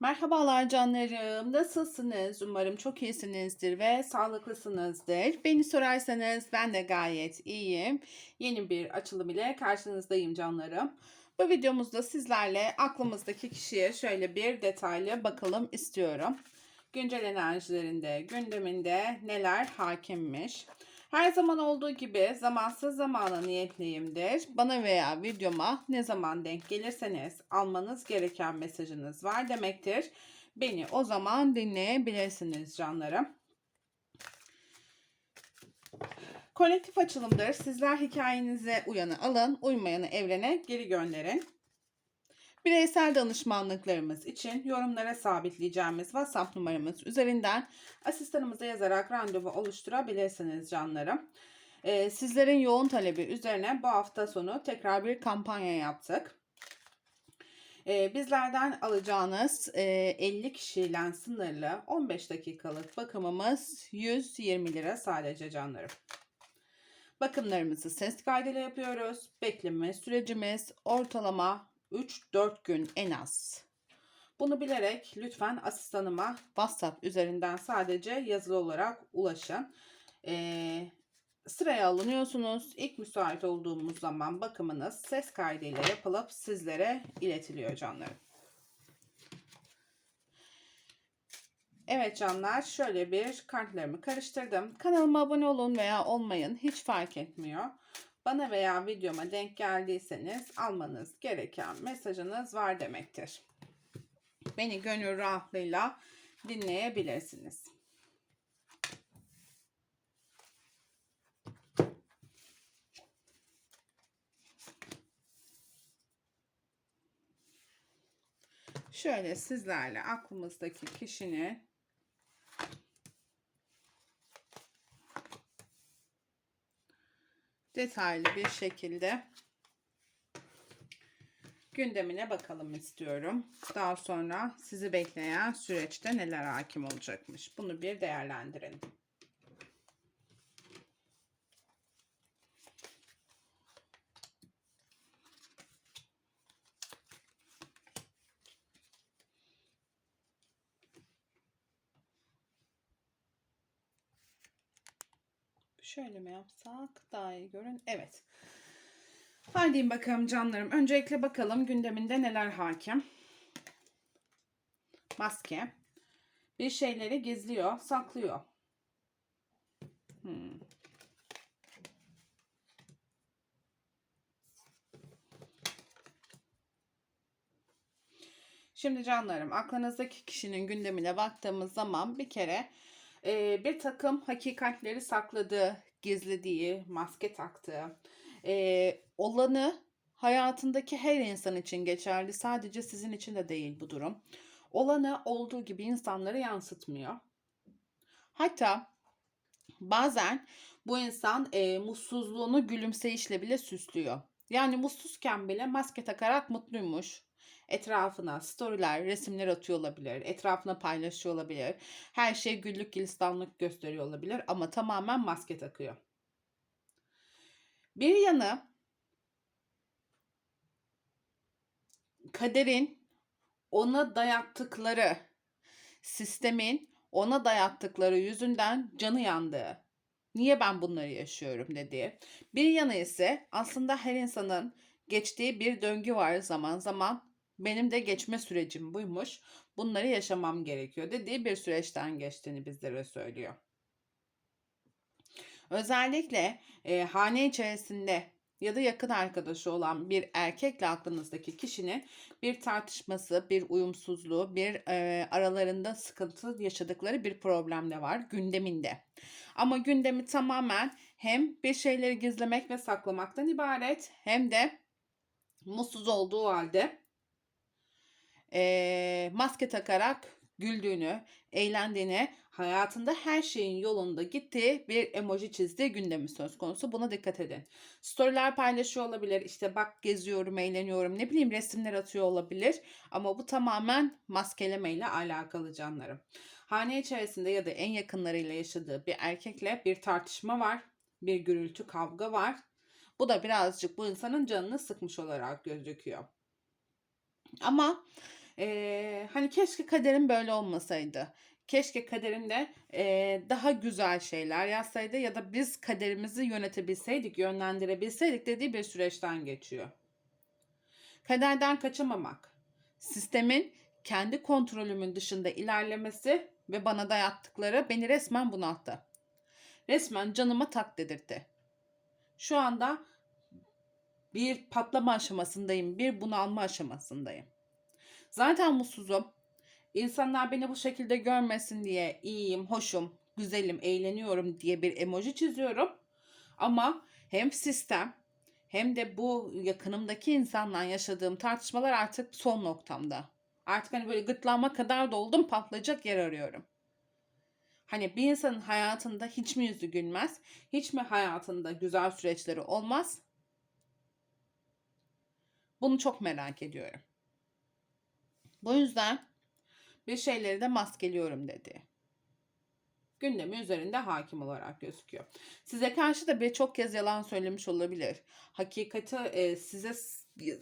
Merhabalar canlarım. Nasılsınız? Umarım çok iyisinizdir ve sağlıklısınızdır. Beni sorarsanız ben de gayet iyiyim. Yeni bir açılım ile karşınızdayım canlarım. Bu videomuzda sizlerle aklımızdaki kişiye şöyle bir detaylı bakalım istiyorum. Güncel enerjilerinde, gündeminde neler hakimmiş? Her zaman olduğu gibi zamansız zamana niyetliyimdir. Bana veya videoma ne zaman denk gelirseniz almanız gereken mesajınız var demektir. Beni o zaman dinleyebilirsiniz canlarım. Kolektif açılımdır. Sizler hikayenize uyanı alın, uymayanı evrene geri gönderin. Bireysel danışmanlıklarımız için yorumlara sabitleyeceğimiz WhatsApp numaramız üzerinden asistanımıza yazarak randevu oluşturabilirsiniz canlarım. Ee, sizlerin yoğun talebi üzerine bu hafta sonu tekrar bir kampanya yaptık. Ee, bizlerden alacağınız e, 50 kişiyle sınırlı 15 dakikalık bakımımız 120 lira sadece canlarım. Bakımlarımızı ses kaydıyla yapıyoruz. Bekleme sürecimiz ortalama 3-4 gün en az. Bunu bilerek lütfen asistanıma WhatsApp üzerinden sadece yazılı olarak ulaşın. Ee, sıraya alınıyorsunuz. İlk müsait olduğumuz zaman bakımınız ses kaydıyla yapılıp sizlere iletiliyor canlarım. Evet canlar şöyle bir kartlarımı karıştırdım. Kanalıma abone olun veya olmayın hiç fark etmiyor. Bana veya videoma denk geldiyseniz almanız gereken mesajınız var demektir. Beni gönül rahatlığıyla dinleyebilirsiniz. Şöyle sizlerle aklımızdaki kişinin detaylı bir şekilde gündemine bakalım istiyorum. Daha sonra sizi bekleyen süreçte neler hakim olacakmış. Bunu bir değerlendirelim. Şöyle mi yapsak daha iyi görün. Evet. Haydi bakalım canlarım. Öncelikle bakalım gündeminde neler hakim. Maske. Bir şeyleri gizliyor, saklıyor. Hmm. Şimdi canlarım aklınızdaki kişinin gündemine baktığımız zaman bir kere e, bir takım hakikatleri sakladığı, gizlediği, maske taktığı, e, olanı hayatındaki her insan için geçerli. Sadece sizin için de değil bu durum. Olanı olduğu gibi insanlara yansıtmıyor. Hatta bazen bu insan e, mutsuzluğunu gülümseyişle bile süslüyor. Yani mutsuzken bile maske takarak mutluymuş etrafına storyler, resimler atıyor olabilir. Etrafına paylaşıyor olabilir. Her şey güllük gülistanlık gösteriyor olabilir ama tamamen maske takıyor. Bir yanı kaderin ona dayattıkları, sistemin ona dayattıkları yüzünden canı yandığı. Niye ben bunları yaşıyorum dediği. Bir yanı ise aslında her insanın geçtiği bir döngü var zaman zaman benim de geçme sürecim buymuş. Bunları yaşamam gerekiyor dediği bir süreçten geçtiğini bizlere söylüyor. Özellikle e, hane içerisinde ya da yakın arkadaşı olan bir erkekle aklınızdaki kişinin bir tartışması, bir uyumsuzluğu, bir e, aralarında sıkıntı yaşadıkları bir problem de var gündeminde. Ama gündemi tamamen hem bir şeyleri gizlemek ve saklamaktan ibaret hem de mutsuz olduğu halde e, maske takarak güldüğünü, eğlendiğini, hayatında her şeyin yolunda gittiği bir emoji çizdiği gündemi söz konusu. Buna dikkat edin. Storyler paylaşıyor olabilir. İşte bak geziyorum, eğleniyorum. Ne bileyim resimler atıyor olabilir. Ama bu tamamen maskeleme ile alakalı canlarım. Hane içerisinde ya da en yakınlarıyla yaşadığı bir erkekle bir tartışma var. Bir gürültü, kavga var. Bu da birazcık bu insanın canını sıkmış olarak gözüküyor. Ama Ee, hani keşke kaderim böyle olmasaydı. Keşke kaderimde ee, daha güzel şeyler yazsaydı ya da biz kaderimizi yönetebilseydik, yönlendirebilseydik dediği bir süreçten geçiyor. Kaderden kaçamamak, sistemin kendi kontrolümün dışında ilerlemesi ve bana dayattıkları beni resmen bunalttı. Resmen canıma tak dedirtti. Şu anda bir patlama aşamasındayım, bir bunalma aşamasındayım. Zaten mutsuzum. İnsanlar beni bu şekilde görmesin diye iyiyim, hoşum, güzelim, eğleniyorum diye bir emoji çiziyorum. Ama hem sistem hem de bu yakınımdaki insanla yaşadığım tartışmalar artık son noktamda. Artık hani böyle gırtlağıma kadar doldum patlayacak yer arıyorum. Hani bir insanın hayatında hiç mi yüzü gülmez? Hiç mi hayatında güzel süreçleri olmaz? Bunu çok merak ediyorum. Bu yüzden bir şeyleri de maskeliyorum dedi. Gündemi üzerinde hakim olarak gözüküyor. Size karşı da birçok kez yalan söylemiş olabilir. Hakikati e, size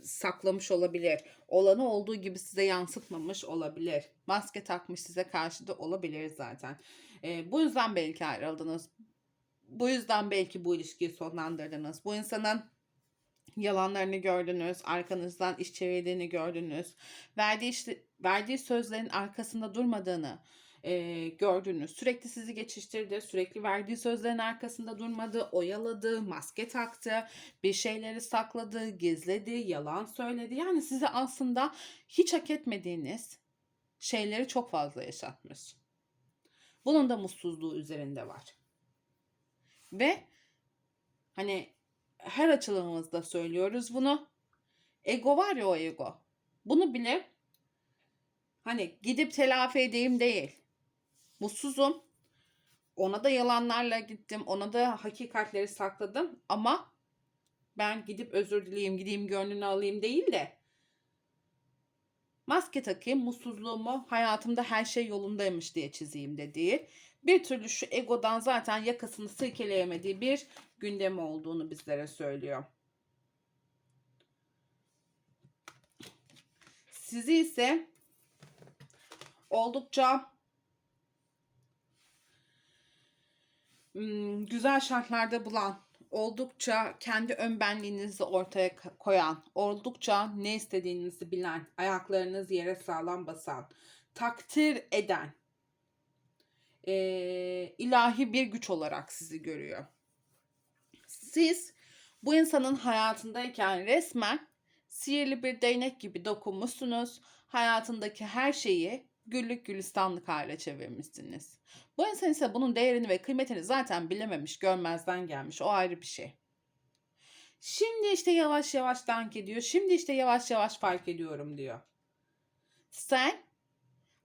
saklamış olabilir. Olanı olduğu gibi size yansıtmamış olabilir. Maske takmış size karşı da olabilir zaten. E, bu yüzden belki ayrıldınız. Bu yüzden belki bu ilişkiyi sonlandırdınız. Bu insanın yalanlarını gördünüz, arkanızdan iş çevirdiğini gördünüz, verdiği verdiği sözlerin arkasında durmadığını e, gördünüz. Sürekli sizi geçiştirdi, sürekli verdiği sözlerin arkasında durmadı, oyaladı, maske taktı, bir şeyleri sakladı, gizledi, yalan söyledi. Yani size aslında hiç hak etmediğiniz şeyleri çok fazla yaşatmış. Bunun da mutsuzluğu üzerinde var. Ve hani her açılımımızda söylüyoruz bunu. Ego var ya o ego. Bunu bile hani gidip telafi edeyim değil. Mutsuzum. Ona da yalanlarla gittim. Ona da hakikatleri sakladım. Ama ben gidip özür dileyeyim, gideyim gönlünü alayım değil de maske takayım, mutsuzluğumu hayatımda her şey yolundaymış diye çizeyim de değil. Bir türlü şu egodan zaten yakasını silkeleyemediği bir gündemi olduğunu bizlere söylüyor. Sizi ise oldukça hmm, güzel şartlarda bulan, oldukça kendi ön benliğinizi ortaya koyan, oldukça ne istediğinizi bilen, ayaklarınız yere sağlam basan, takdir eden, eee, ilahi bir güç olarak sizi görüyor. Siz bu insanın hayatındayken resmen sihirli bir değnek gibi dokunmuşsunuz. Hayatındaki her şeyi güllük gülistanlık hale çevirmişsiniz. Bu insan ise bunun değerini ve kıymetini zaten bilememiş, görmezden gelmiş. O ayrı bir şey. Şimdi işte yavaş yavaş dank ediyor. Şimdi işte yavaş yavaş fark ediyorum diyor. Sen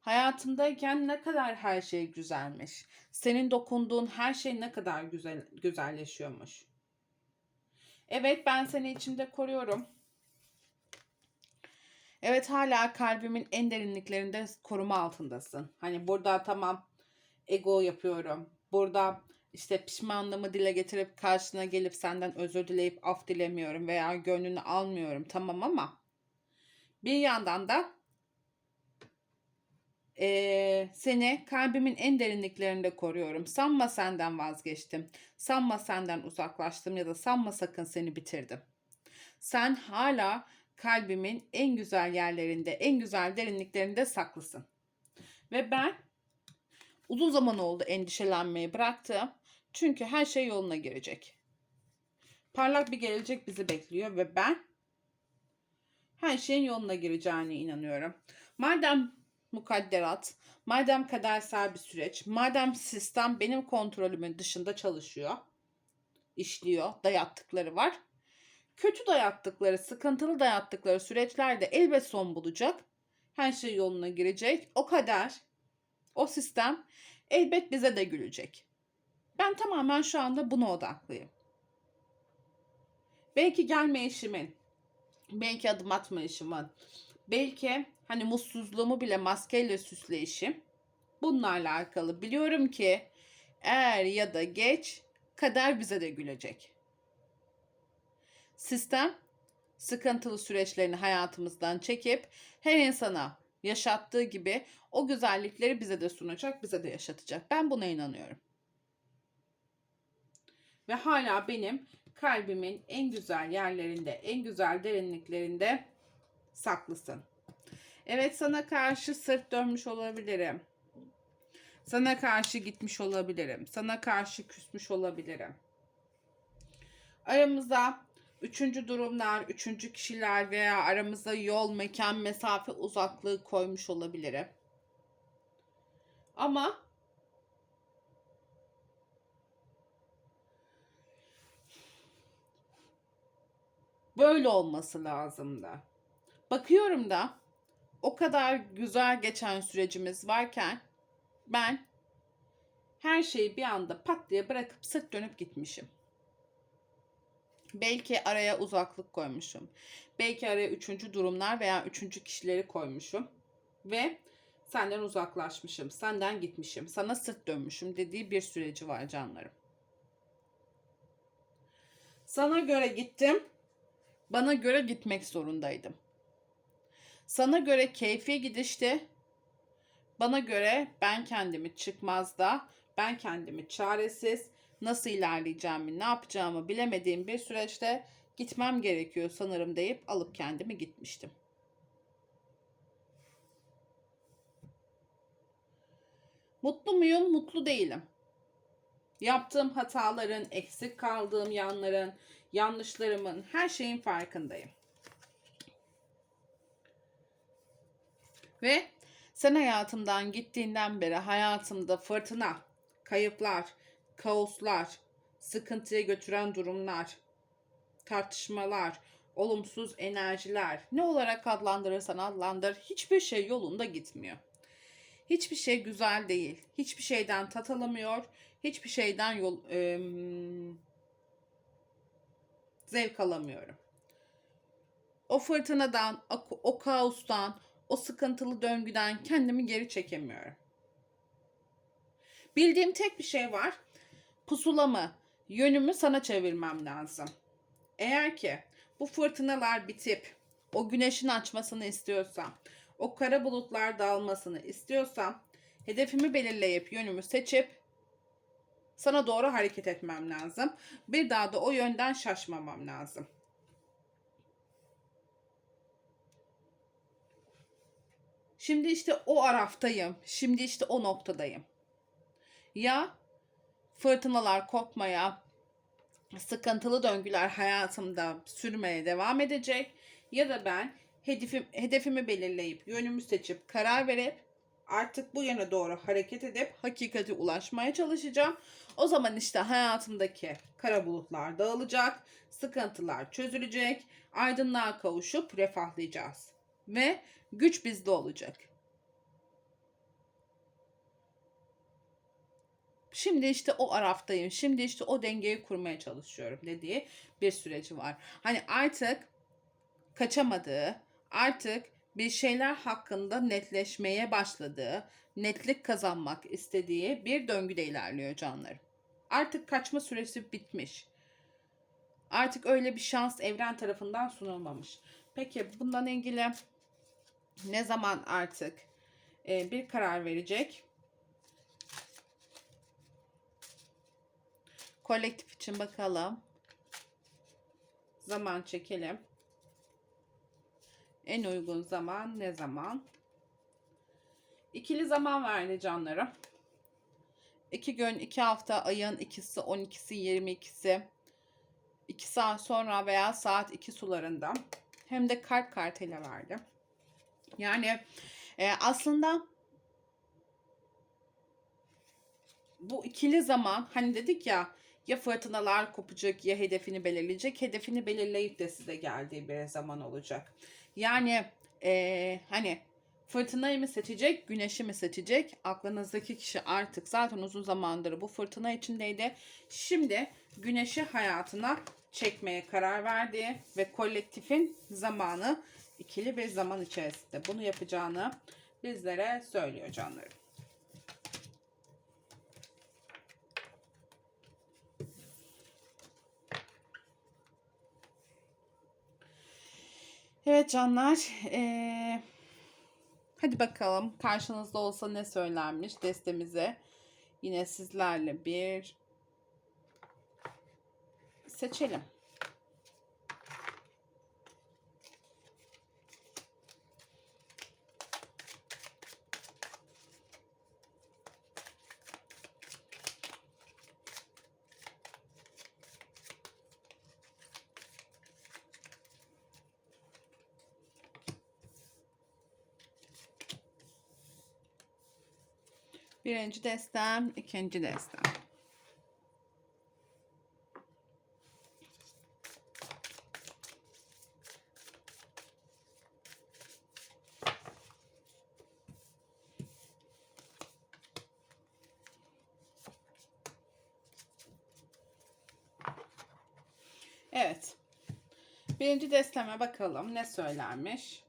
hayatındayken ne kadar her şey güzelmiş. Senin dokunduğun her şey ne kadar güzel güzelleşiyormuş. Evet ben seni içimde koruyorum. Evet hala kalbimin en derinliklerinde koruma altındasın. Hani burada tamam ego yapıyorum. Burada işte pişmanlığımı dile getirip karşına gelip senden özür dileyip af dilemiyorum veya gönlünü almıyorum tamam ama bir yandan da eee, seni kalbimin en derinliklerinde koruyorum. Sanma senden vazgeçtim. Sanma senden uzaklaştım ya da sanma sakın seni bitirdim. Sen hala kalbimin en güzel yerlerinde, en güzel derinliklerinde saklısın. Ve ben uzun zaman oldu endişelenmeyi bıraktım. Çünkü her şey yoluna girecek. Parlak bir gelecek bizi bekliyor ve ben her şeyin yoluna gireceğine inanıyorum. Madem mukadderat, madem kadersel bir süreç, madem sistem benim kontrolümün dışında çalışıyor, işliyor, dayattıkları var. Kötü dayattıkları, sıkıntılı dayattıkları süreçlerde elbet son bulacak. Her şey yoluna girecek. O kader, o sistem elbet bize de gülecek. Ben tamamen şu anda buna odaklıyım. Belki gelmeyişimin, belki adım atmayışımın, belki hani mutsuzluğumu bile maskeyle süsleyişim bununla alakalı. Biliyorum ki er ya da geç kader bize de gülecek. Sistem sıkıntılı süreçlerini hayatımızdan çekip her insana yaşattığı gibi o güzellikleri bize de sunacak, bize de yaşatacak. Ben buna inanıyorum. Ve hala benim kalbimin en güzel yerlerinde, en güzel derinliklerinde saklısın. Evet sana karşı sırt dönmüş olabilirim. Sana karşı gitmiş olabilirim. Sana karşı küsmüş olabilirim. Aramızda üçüncü durumlar, üçüncü kişiler veya aramızda yol, mekan, mesafe, uzaklığı koymuş olabilirim. Ama böyle olması lazım da. Bakıyorum da o kadar güzel geçen sürecimiz varken ben her şeyi bir anda pat diye bırakıp sırt dönüp gitmişim. Belki araya uzaklık koymuşum. Belki araya üçüncü durumlar veya üçüncü kişileri koymuşum. Ve senden uzaklaşmışım, senden gitmişim, sana sırt dönmüşüm dediği bir süreci var canlarım. Sana göre gittim, bana göre gitmek zorundaydım. Sana göre keyfi gidişti, bana göre ben kendimi çıkmazda, ben kendimi çaresiz, nasıl ilerleyeceğimi, ne yapacağımı bilemediğim bir süreçte gitmem gerekiyor sanırım deyip alıp kendimi gitmiştim. Mutlu muyum? Mutlu değilim. Yaptığım hataların, eksik kaldığım yanların, yanlışlarımın, her şeyin farkındayım. Ve sen hayatımdan gittiğinden beri hayatımda fırtına, kayıplar, kaoslar, sıkıntıya götüren durumlar, tartışmalar, olumsuz enerjiler, ne olarak adlandırırsan adlandır, hiçbir şey yolunda gitmiyor. Hiçbir şey güzel değil. Hiçbir şeyden tat alamıyor. Hiçbir şeyden yol e, zevk alamıyorum. O fırtınadan, o, o kaostan, o sıkıntılı döngüden kendimi geri çekemiyorum. Bildiğim tek bir şey var. Pusulamı, yönümü sana çevirmem lazım. Eğer ki bu fırtınalar bitip o güneşin açmasını istiyorsam, o kara bulutlar dağılmasını istiyorsam, hedefimi belirleyip yönümü seçip sana doğru hareket etmem lazım. Bir daha da o yönden şaşmamam lazım. Şimdi işte o araftayım. Şimdi işte o noktadayım. Ya fırtınalar kopmaya, sıkıntılı döngüler hayatımda sürmeye devam edecek ya da ben hedefim, hedefimi belirleyip yönümü seçip karar verip artık bu yöne doğru hareket edip hakikate ulaşmaya çalışacağım. O zaman işte hayatımdaki kara bulutlar dağılacak, sıkıntılar çözülecek, aydınlığa kavuşup refahlayacağız. Ve güç bizde olacak. Şimdi işte o araftayım. Şimdi işte o dengeyi kurmaya çalışıyorum dediği bir süreci var. Hani artık kaçamadığı, artık bir şeyler hakkında netleşmeye başladığı, netlik kazanmak istediği bir döngüde ilerliyor canlarım. Artık kaçma süresi bitmiş. Artık öyle bir şans evren tarafından sunulmamış. Peki bundan ilgili ne zaman artık e, bir karar verecek? Kolektif için bakalım. Zaman çekelim. En uygun zaman ne zaman? İkili zaman verdi canlarım. 2 gün, 2 hafta, ayın ikisi, 12'si, 22'si, 2 saat sonra veya saat 2 sularında. Hem de kart kartıyla verdi. Yani e, aslında bu ikili zaman hani dedik ya ya fırtınalar kopacak ya hedefini belirleyecek. Hedefini belirleyip de size geldiği bir zaman olacak. Yani e, hani fırtınayı mı seçecek, güneşi mi seçecek? Aklınızdaki kişi artık zaten uzun zamandır bu fırtına içindeydi. Şimdi güneşi hayatına çekmeye karar verdi ve kolektifin zamanı ikili bir zaman içerisinde bunu yapacağını bizlere söylüyor canlarım. Evet canlar. Ee, Hadi bakalım karşınızda olsa ne söylenmiş destemize. Yine sizlerle bir seçelim. Birinci destem, ikinci destem. Evet. Birinci desteme bakalım ne söylenmiş.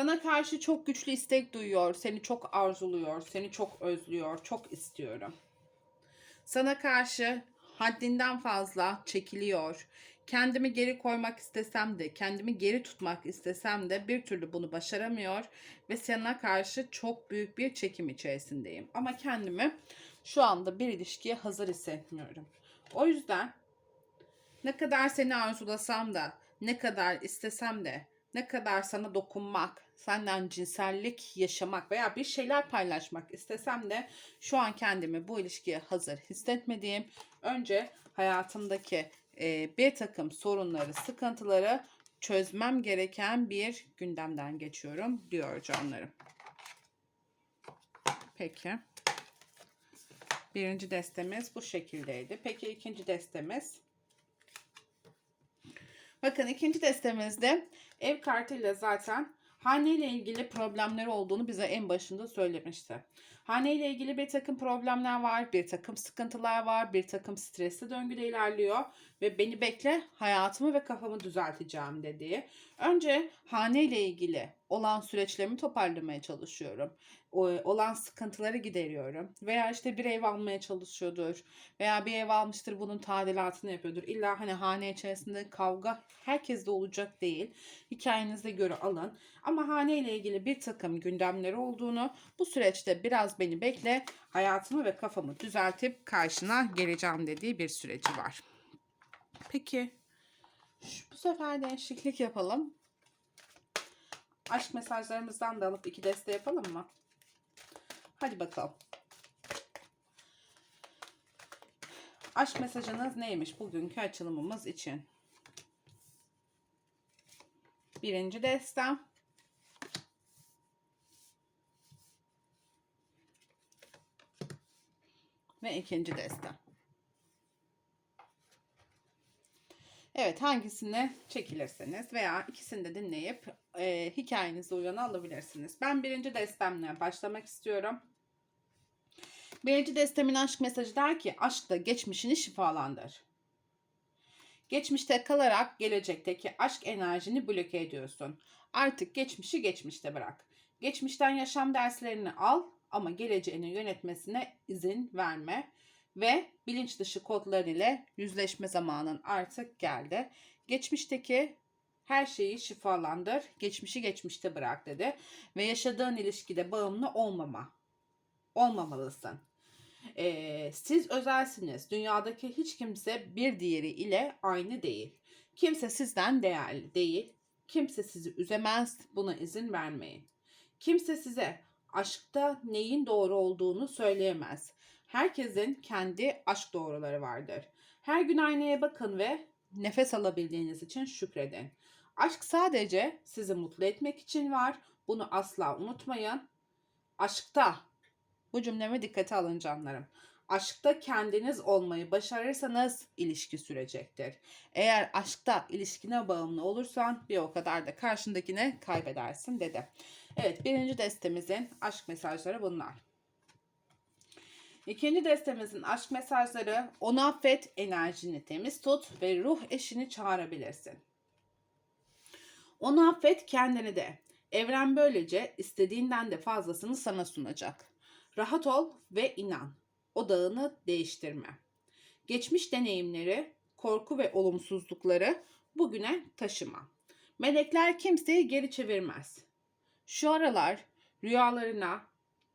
Sana karşı çok güçlü istek duyuyor, seni çok arzuluyor, seni çok özlüyor, çok istiyorum. Sana karşı haddinden fazla çekiliyor. Kendimi geri koymak istesem de, kendimi geri tutmak istesem de bir türlü bunu başaramıyor ve sana karşı çok büyük bir çekim içerisindeyim. Ama kendimi şu anda bir ilişkiye hazır hissetmiyorum. O yüzden ne kadar seni arzulasam da, ne kadar istesem de, ne kadar sana dokunmak, senden cinsellik yaşamak veya bir şeyler paylaşmak istesem de şu an kendimi bu ilişkiye hazır hissetmediğim, önce hayatımdaki e, bir takım sorunları, sıkıntıları çözmem gereken bir gündemden geçiyorum diyor canlarım. Peki. Birinci destemiz bu şekildeydi. Peki ikinci destemiz? Bakın ikinci destemizde ev kartıyla zaten hane ile ilgili problemleri olduğunu bize en başında söylemişti. Hane ile ilgili bir takım problemler var, bir takım sıkıntılar var, bir takım stresli döngüde ilerliyor ve beni bekle hayatımı ve kafamı düzelteceğim dediği. Önce hane ile ilgili olan süreçlerimi toparlamaya çalışıyorum. Olan sıkıntıları gideriyorum. Veya işte bir ev almaya çalışıyordur. Veya bir ev almıştır bunun tadilatını yapıyordur. İlla hani hane içerisinde kavga herkeste olacak değil. Hikayenize göre alın. Ama hane ile ilgili bir takım gündemleri olduğunu bu süreçte biraz beni bekle hayatımı ve kafamı düzeltip karşına geleceğim dediği bir süreci var. Peki şu, bu sefer değişiklik yapalım. Aşk mesajlarımızdan da alıp iki deste yapalım mı? Hadi bakalım. Aşk mesajınız neymiş bugünkü açılımımız için? Birinci destem. Ve ikinci destem. Evet hangisine çekilirseniz veya ikisini de dinleyip e, hikayenizi uyana alabilirsiniz. Ben birinci destemle başlamak istiyorum. Birinci destemin aşk mesajı der ki aşkla geçmişini şifalandır. Geçmişte kalarak gelecekteki aşk enerjini bloke ediyorsun. Artık geçmişi geçmişte bırak. Geçmişten yaşam derslerini al ama geleceğini yönetmesine izin verme ve bilinç dışı kodlar ile yüzleşme zamanın artık geldi. Geçmişteki her şeyi şifalandır, geçmişi geçmişte bırak dedi ve yaşadığın ilişkide bağımlı olmama, olmamalısın. Ee, siz özelsiniz. Dünyadaki hiç kimse bir diğeri ile aynı değil. Kimse sizden değerli değil. Kimse sizi üzemez. Buna izin vermeyin. Kimse size aşkta neyin doğru olduğunu söyleyemez. Herkesin kendi aşk doğruları vardır. Her gün aynaya bakın ve nefes alabildiğiniz için şükredin. Aşk sadece sizi mutlu etmek için var. Bunu asla unutmayın. Aşkta bu cümleme dikkate alın canlarım. Aşkta kendiniz olmayı başarırsanız ilişki sürecektir. Eğer aşkta ilişkine bağımlı olursan bir o kadar da karşındakine kaybedersin dedi. Evet birinci destemizin aşk mesajları bunlar. İkinci destemizin aşk mesajları onu affet, enerjini temiz tut ve ruh eşini çağırabilirsin. Onu affet kendini de. Evren böylece istediğinden de fazlasını sana sunacak. Rahat ol ve inan. Odağını değiştirme. Geçmiş deneyimleri, korku ve olumsuzlukları bugüne taşıma. Melekler kimseyi geri çevirmez. Şu aralar rüyalarına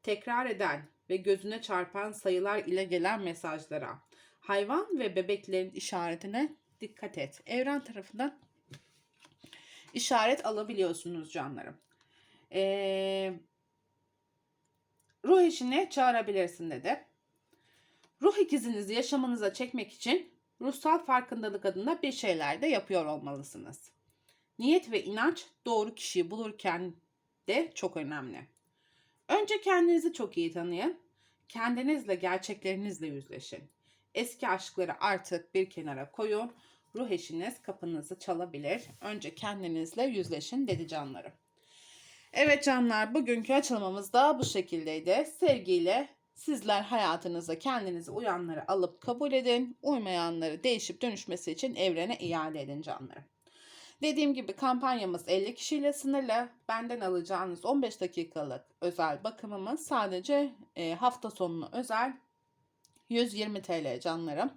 tekrar eden ve gözüne çarpan sayılar ile gelen mesajlara, hayvan ve bebeklerin işaretine dikkat et. Evren tarafından işaret alabiliyorsunuz canlarım. Ee, ruh eşini çağırabilirsin dedi. Ruh ikizinizi yaşamınıza çekmek için ruhsal farkındalık adına bir şeyler de yapıyor olmalısınız. Niyet ve inanç doğru kişiyi bulurken de çok önemli. Önce kendinizi çok iyi tanıyın. Kendinizle, gerçeklerinizle yüzleşin. Eski aşkları artık bir kenara koyun. Ruh eşiniz kapınızı çalabilir. Önce kendinizle yüzleşin dedi canlarım. Evet canlar bugünkü açılımımız da bu şekildeydi. Sevgiyle sizler hayatınıza kendinizi uyanları alıp kabul edin. Uymayanları değişip dönüşmesi için evrene iade edin canlarım. Dediğim gibi kampanyamız 50 kişiyle sınırlı. Benden alacağınız 15 dakikalık özel bakımımız sadece e, hafta sonuna özel 120 TL canlarım.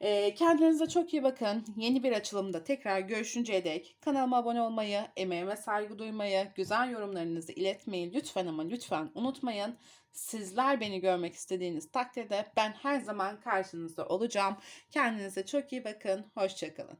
E, kendinize çok iyi bakın. Yeni bir açılımda tekrar görüşünceye dek kanalıma abone olmayı, emeğime saygı duymayı, güzel yorumlarınızı iletmeyi lütfen ama lütfen unutmayın. Sizler beni görmek istediğiniz takdirde ben her zaman karşınızda olacağım. Kendinize çok iyi bakın. Hoşçakalın.